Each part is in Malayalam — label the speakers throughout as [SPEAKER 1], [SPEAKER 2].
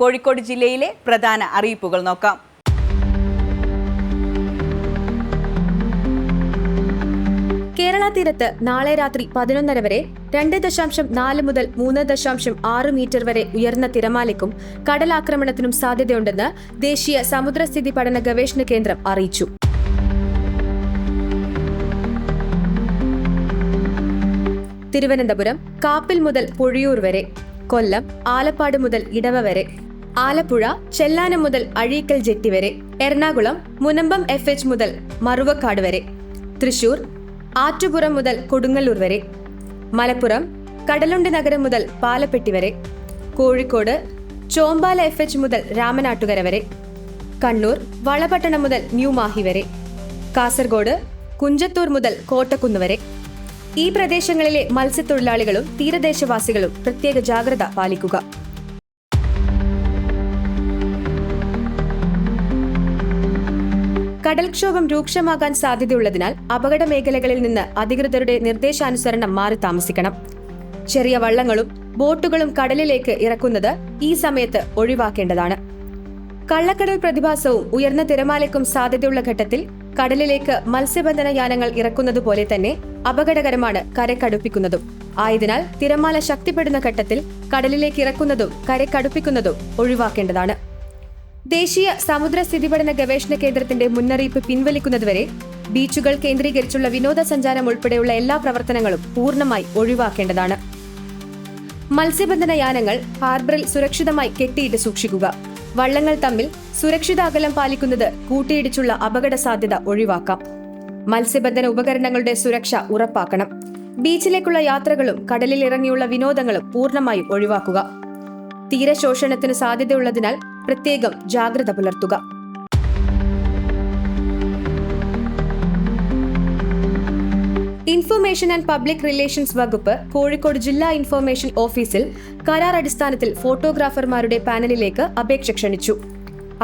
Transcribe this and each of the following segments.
[SPEAKER 1] കോഴിക്കോട് ജില്ലയിലെ പ്രധാന അറിയിപ്പുകൾ നോക്കാം.
[SPEAKER 2] കേരള തീരത്ത് നാളെ രാത്രി പതിനൊന്നര വരെ രണ്ട് ദശാംശം നാല് മുതൽ മൂന്ന് ദശാംശം ആറ് മീറ്റർ വരെ ഉയർന്ന തിരമാലയ്ക്കും കടലാക്രമണത്തിനും സാധ്യതയുണ്ടെന്ന് ദേശീയ സമുദ്രസ്ഥിതി പഠന ഗവേഷണ കേന്ദ്രം അറിയിച്ചു. തിരുവനന്തപുരം കാപ്പിൽ മുതൽ പൊഴിയൂർ വരെ കൊല്ലം ആലപ്പാട് മുതൽ ഇടവ വരെ ആലപ്പുഴ ചെല്ലാനം മുതൽ അഴീക്കൽ ജെട്ടി വരെ എറണാകുളം മുനമ്പം എഫ് എച്ച് മുതൽ മറുവക്കാട് വരെ തൃശൂർ ആറ്റുപുറം മുതൽ കൊടുങ്ങല്ലൂർ വരെ മലപ്പുറം കടലുണ്ടി നഗരം മുതൽ പാലപ്പെട്ടി വരെ കോഴിക്കോട് ചോമ്പാല എഫ് എച്ച് മുതൽ രാമനാട്ടുകര വരെ കണ്ണൂർ വളപട്ടണം മുതൽ ന്യൂ മാഹി വരെ കാസർഗോഡ് കുഞ്ചത്തൂർ മുതൽ കോട്ടക്കുന്ന് വരെ. ഈ പ്രദേശങ്ങളിലെ മത്സ്യത്തൊഴിലാളികളും തീരദേശവാസികളും പ്രത്യേക ജാഗ്രത പാലിക്കുക. കടൽക്ഷോഭം രൂക്ഷമാകാൻ സാധ്യതയുള്ളതിനാൽ അപകട മേഖലകളിൽ നിന്ന് അധികൃതരുടെ നിർദ്ദേശാനുസരണം മാറി താമസിക്കണം. ചെറിയ വള്ളങ്ങളും ബോട്ടുകളും കടലിലേക്ക് ഇറക്കുന്നത് ഈ സമയത്ത് ഒഴിവാക്കേണ്ടതാണ്. കള്ളക്കടൽ പ്രതിഭാസവും ഉയർന്ന തിരമാലയ്ക്കും സാധ്യതയുള്ള ഘട്ടത്തിൽ കടലിലേക്ക് മത്സ്യബന്ധന യാനങ്ങൾ ഇറക്കുന്നത് പോലെ തന്നെ അപകടകരമാണ് കരക്കടുപ്പിക്കുന്നതും. ആയതിനാൽ തിരമാല ശക്തിപ്പെടുന്ന ഘട്ടത്തിൽ കടലിലേക്ക് ഇറക്കുന്നതും കരക്കടുപ്പിക്കുന്നതും ഒഴിവാക്കേണ്ടതാണ്. ദേശീയ സമുദ്ര സ്ഥിതി പഠന ഗവേഷണ കേന്ദ്രത്തിന്റെ മുന്നറിയിപ്പ് പിൻവലിക്കുന്നതുവരെ ബീച്ചുകൾ കേന്ദ്രീകരിച്ചുള്ള വിനോദസഞ്ചാരം ഉൾപ്പെടെയുള്ള എല്ലാ പ്രവർത്തനങ്ങളും പൂർണമായി ഒഴിവാക്കേണ്ടതാണ്. മത്സ്യബന്ധന യാനങ്ങൾ ഹാർബറിൽ സുരക്ഷിതമായി കെട്ടിയിട്ട് സൂക്ഷിക്കുക. വള്ളങ്ങൾ തമ്മിൽ സുരക്ഷിത അകലം പാലിക്കുന്നത് കൂട്ടിയിടിച്ചുള്ള അപകട സാധ്യത ഒഴിവാക്കാം. മത്സ്യബന്ധന ഉപകരണങ്ങളുടെ സുരക്ഷ ഉറപ്പാക്കണം. ബീച്ചിലേക്കുള്ള യാത്രകളും കടലിൽ ഇറങ്ങിയുള്ള വിനോദങ്ങളും പൂർണമായും ഒഴിവാക്കുക. തീരശോഷണത്തിന് സാധ്യതയുള്ളതിനാൽ പ്രത്യേകം ജാഗ്രത പുലർത്തുക. ഇൻഫർമേഷൻ ആൻഡ് പബ്ലിക് റിലേഷൻസ് വകുപ്പ് കോഴിക്കോട് ജില്ലാ ഇൻഫർമേഷൻ ഓഫീസിൽ കരാർ അടിസ്ഥാനത്തിൽ ഫോട്ടോഗ്രാഫർമാരുടെ പാനലിലേക്ക് അപേക്ഷ ക്ഷണിച്ചു.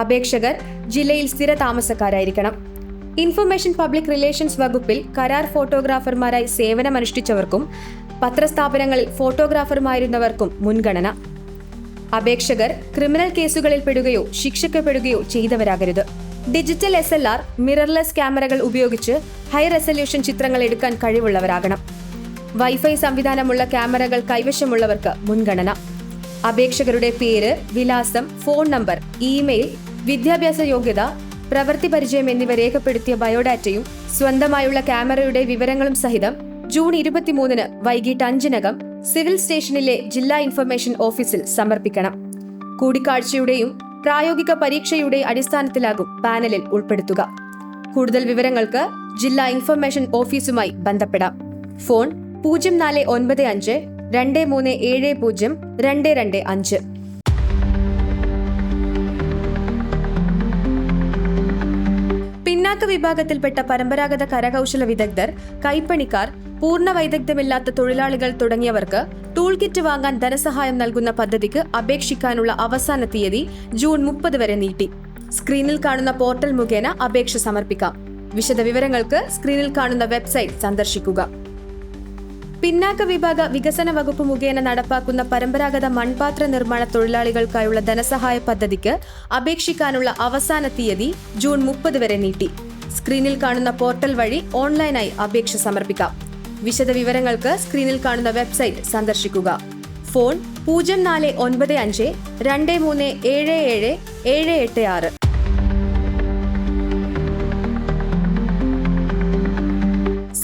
[SPEAKER 2] അപേക്ഷകർ ജില്ലയിൽ സ്ഥിര താമസക്കാരായിരിക്കണം. ഇൻഫർമേഷൻ പബ്ലിക് റിലേഷൻസ് വകുപ്പിൽ കരാർ ഫോട്ടോഗ്രാഫർമാരായി സേവനമനുഷ്ഠിച്ചവർക്കും പത്രസ്ഥാപനങ്ങളിൽ ഫോട്ടോഗ്രാഫർമായിരുന്നവർക്കും മുൻഗണന. അപേക്ഷകർ ക്രിമിനൽ കേസുകളിൽ പെടുകയോ ശിക്ഷിക്കപ്പെടുകയോ ചെയ്തവരാകരുത്. Digital S L R mirrorless ക്യാമറകൾ ഉപയോഗിച്ച് ഹൈ റെസല്യൂഷൻ ചിത്രങ്ങൾ എടുക്കാൻ കഴിവുള്ളവരാകണം. വൈഫൈ സംവിധാനമുള്ള ക്യാമറകൾ കൈവശമുള്ളവർക്ക് മുൻഗണന. അപേക്ഷകരുടെ പേര് വിലാസം ഫോൺ നമ്പർ ഇമെയിൽ വിദ്യാഭ്യാസ യോഗ്യത പ്രവൃത്തി പരിചയം എന്നിവ രേഖപ്പെടുത്തിയ ബയോഡാറ്റയും സ്വന്തമായുള്ള ക്യാമറയുടെ വിവരങ്ങളും സഹിതം ജൂൺ ഇരുപത്തിമൂന്നിന് വൈകിട്ട് അഞ്ചിനകം സിവിൽ സ്റ്റേഷനിലെ ജില്ലാ ഇൻഫർമേഷൻ ഓഫീസിൽ സമർപ്പിക്കണം. കൂടിക്കാഴ്ചയുടെയും പ്രായോഗിക പരീക്ഷയുടെ അടിസ്ഥാനത്തിലാകും പാനലിൽ ഉൾപ്പെടുത്തുക. കൂടുതൽ വിവരങ്ങൾക്ക് ജില്ലാ ഇൻഫർമേഷൻ ഓഫീസുമായി ബന്ധപ്പെടാം. ഫോൺ പൂജ്യം നാല് ഒൻപത് അഞ്ച് രണ്ട് മൂന്ന് ഏഴ് പൂജ്യം രണ്ട് രണ്ട് അഞ്ച്. പിന്നാക്ക വിഭാഗത്തിൽപ്പെട്ട പരമ്പരാഗത കരകൗശല വിദഗ്ധർ കൈപ്പണിക്കാർ പൂർണ വൈദഗ്ധ്യമില്ലാത്ത തൊഴിലാളികൾ തുടങ്ങിയവർക്ക് ടൂൾ കിറ്റ് വാങ്ങാൻ ധനസഹായം നൽകുന്ന പദ്ധതിക്ക് അപേക്ഷിക്കാനുള്ള അവസാന തീയതി ജൂൺ മുപ്പത് വരെ നീട്ടി. സ്ക്രീനിൽ കാണുന്ന പോർട്ടൽ മുഖേന അപേക്ഷ സമർപ്പിക്കാം. വിശദവിവരങ്ങൾക്ക് സ്ക്രീനിൽ കാണുന്ന വെബ്സൈറ്റ് സന്ദർശിക്കുക. പിന്നാക്ക വിഭാഗ വികസന വകുപ്പ് മുഖേന നടപ്പാക്കുന്ന പരമ്പരാഗത മൺപാത്ര നിർമ്മാണ തൊഴിലാളികൾക്കായുള്ള ധനസഹായ പദ്ധതിക്ക് അപേക്ഷിക്കാനുള്ള അവസാന തീയതി ജൂൺ മുപ്പത് വരെ നീട്ടി. സ്ക്രീനിൽ കാണുന്ന പോർട്ടൽ വഴി ഓൺലൈനായി അപേക്ഷ സമർപ്പിക്കാം. വിശദവിവരങ്ങൾക്ക് സ്ക്രീനിൽ കാണുന്ന വെബ്സൈറ്റ് സന്ദർശിക്കുക. ഫോൺ പൂജ്യം നാല് ഒൻപത് അഞ്ച് രണ്ട് മൂന്ന് ഏഴ് ഏഴ് ഏഴ് എട്ട് ആറ്.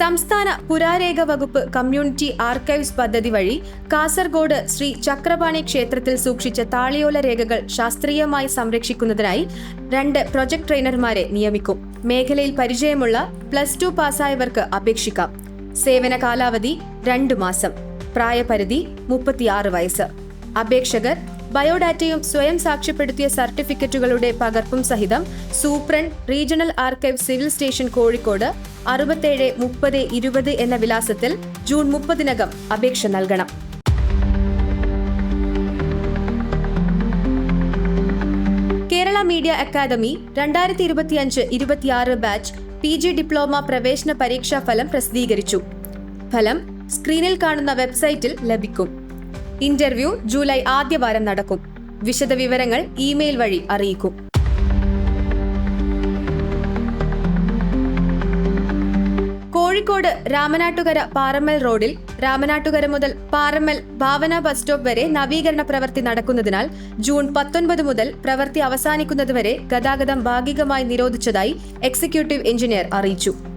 [SPEAKER 2] സംസ്ഥാന പുരാരേഖ വകുപ്പ് കമ്മ്യൂണിറ്റി ആർക്കൈവ്സ് പദ്ധതി വഴി കാസർഗോഡ് ശ്രീ ചക്രപാണി ക്ഷേത്രത്തിൽ സൂക്ഷിച്ച താളിയോല രേഖകൾ ശാസ്ത്രീയമായി സംരക്ഷിക്കുന്നതിനായി രണ്ട് പ്രൊജക്ട് ട്രെയിനർമാരെ നിയമിക്കും. മേഖലയിൽ പരിചയമുള്ള പ്ലസ് ടു പാസ്സായവർക്ക് അപേക്ഷിക്കാം. സേവന കാലാവധി രണ്ടു മാസം. പ്രായപരിധി മുപ്പത്തിയാറ് വയസ്സ്. അപേക്ഷകർ ബയോഡാറ്റയും സ്വയം സാക്ഷ്യപ്പെടുത്തിയ സർട്ടിഫിക്കറ്റുകളുടെ പകർപ്പും സഹിതം superintendent regional archive civil station Kozhikode അറുപത്തേഴ് മുപ്പത് ഇരുപത് എന്ന വിലാസത്തിൽ ജൂൺ മുപ്പതിനകം അപേക്ഷ നൽകണം. കേരള മീഡിയ അക്കാദമി രണ്ടായിരത്തി ഇരുപത്തിയഞ്ച് ഇരുപത്തിയാറ് ബാച്ച് പി ജി ഡിപ്ലോമ പ്രവേശന പരീക്ഷാ ഫലം പ്രസിദ്ധീകരിച്ചു. ഫലം സ്ക്രീനിൽ കാണുന്ന വെബ്സൈറ്റിൽ ലഭിക്കും. ഇന്റർവ്യൂ ജൂലൈ ആദ്യവാരം നടക്കും. വിശദവിവരങ്ങൾ ഇമെയിൽ വഴി അറിയിക്കും. കോഴിക്കോട് രാമനാട്ടുകര പാറമ്മൽ റോഡിൽ രാമനാട്ടുകര മുതൽ പാറമ്മൽ ഭാവന ബസ് സ്റ്റോപ്പ് വരെ നവീകരണ പ്രവൃത്തി നടക്കുന്നതിനാൽ ജൂൺ പത്തൊൻപത് മുതൽ പ്രവൃത്തി അവസാനിക്കുന്നതുവരെ ഗതാഗതം ഭാഗികമായി നിരോധിച്ചതായി എക്സിക്യൂട്ടീവ് എഞ്ചിനീയർ അറിയിച്ചു.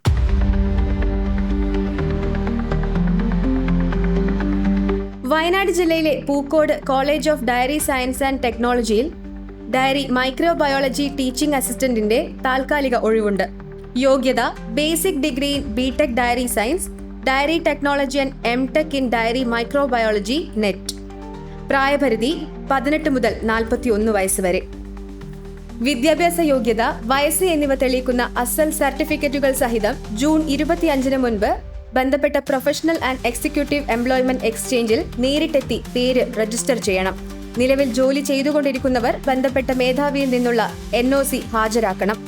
[SPEAKER 2] വയനാട് ജില്ലയിലെ Pookode college of dairy science and ടെക്നോളജിയിൽ ഡയറി മൈക്രോബയോളജി ടീച്ചിംഗ് അസിസ്റ്റന്റിന്റെ താൽക്കാലിക ഒഴിവുണ്ട്. യോഗ്യത basic degree in BTech dairy science dairy technology and M tech in dairy microbiology NET. പ്രായപരിധി പതിനെട്ട് മുതൽ നാൽപ്പത്തി ഒന്ന് വയസ്സ് വരെ. വിദ്യാഭ്യാസ യോഗ്യത വയസ്സ് എന്നിവ തെളിയിക്കുന്ന അസൽ സർട്ടിഫിക്കറ്റുകൾ സഹിതം ജൂൺ ഇരുപത്തിയഞ്ചിന് മുൻപ് ബന്ധപ്പെട്ട പ്രൊഫഷണൽ ആൻഡ് എക്സിക്യൂട്ടീവ് എംപ്ലോയ്മെന്റ് എക്സ്ചേഞ്ചിൽ നേരിട്ടെത്തി പേര് രജിസ്റ്റർ ചെയ്യണം. നിലവിൽ ജോലി ചെയ്തുകൊണ്ടിരിക്കുന്നവർ ബന്ധപ്പെട്ട മേധാവിയിൽ നിന്നുള്ള എൻഒസി ഹാജരാക്കണം.